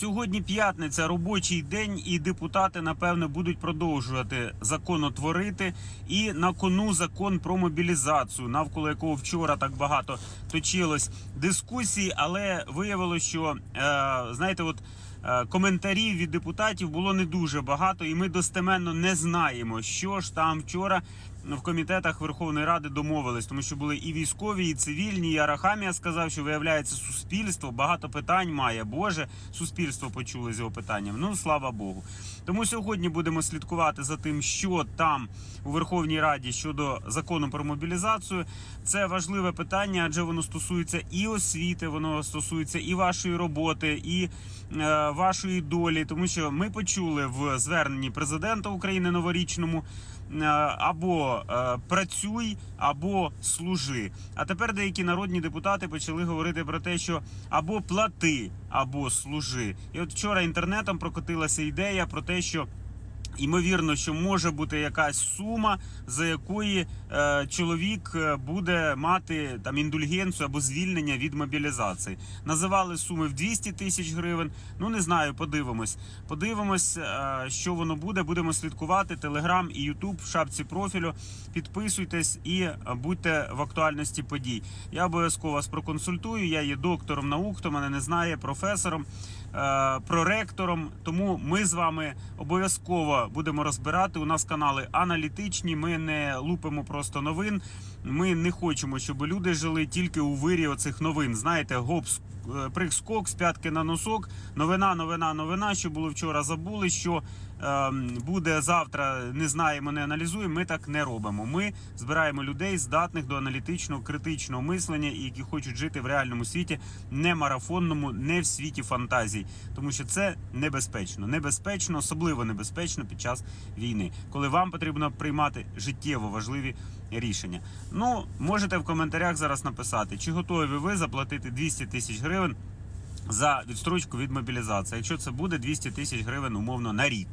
Сьогодні п'ятниця, робочий день, і депутати напевно будуть продовжувати законотворити. І на кону закон про мобілізацію, навколо якого вчора так багато точилось дискусій, але виявилося, що е, знаєте, от. Е, Коментарів від депутатів було не дуже багато, і ми достеменно не знаємо, що ж там вчора в комітетах Верховної Ради домовились, тому що були і військові, і цивільні. І Арахамія сказав, що виявляється суспільство багато питань має. Боже, суспільство почули з його питанням. Ну слава Богу. Тому сьогодні будемо слідкувати за тим, що там у Верховній Раді щодо закону про мобілізацію. Це важливе питання, адже воно стосується і освіти, воно стосується і вашої роботи, і е, вашої долі, тому що ми почули в зверненні президента України новорічному. е, Або е, працюй, або служи. А тепер деякі народні депутати почали говорити про те, що або плати, або служи. І от вчора інтернетом прокотилася ідея про те, що Ймовірно, що може бути якась сума, за якої е, чоловік е, буде мати там індульгенцію або звільнення від мобілізації. Називали суми в 200 тисяч гривень. Ну не знаю, подивимось. Подивимось, е, що воно буде. Будемо слідкувати. Телеграм і Ютуб в шапці профілю. Підписуйтесь і будьте в актуальності подій. Я обов'язково вас проконсультую. Я є доктором наук, хто мене не знає, професором, проректором. Тому ми з вами обов'язково будемо розбирати. У нас канали аналітичні. Ми не лупимо просто новин. Ми не хочемо, щоб люди жили тільки у вирі оцих новин. Знаєте, гопс. е, Прыг-скок з п'ятки на носок. Новина, новина, новина. Що було вчора, забули. Що буде завтра, не знаємо, не аналізуємо. Ми так не робимо. Ми збираємо людей, здатних до аналітичного, критичного мислення, і які хочуть жити в реальному світі, не марафонному, не в світі фантазій, тому що це небезпечно. Небезпечно, особливо небезпечно під час війни, коли вам потрібно приймати життєво важливі рішення. Ну, можете в коментарях зараз написати, чи готові ви заплатити 200 тисяч гривень за відстрочку від мобілізації, якщо це буде 200 тисяч гривень умовно на рік.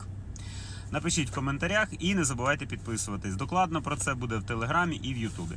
Напишіть в коментарях і не забувайте підписуватись. Докладно про це буде в Телеграмі і в Ютубі.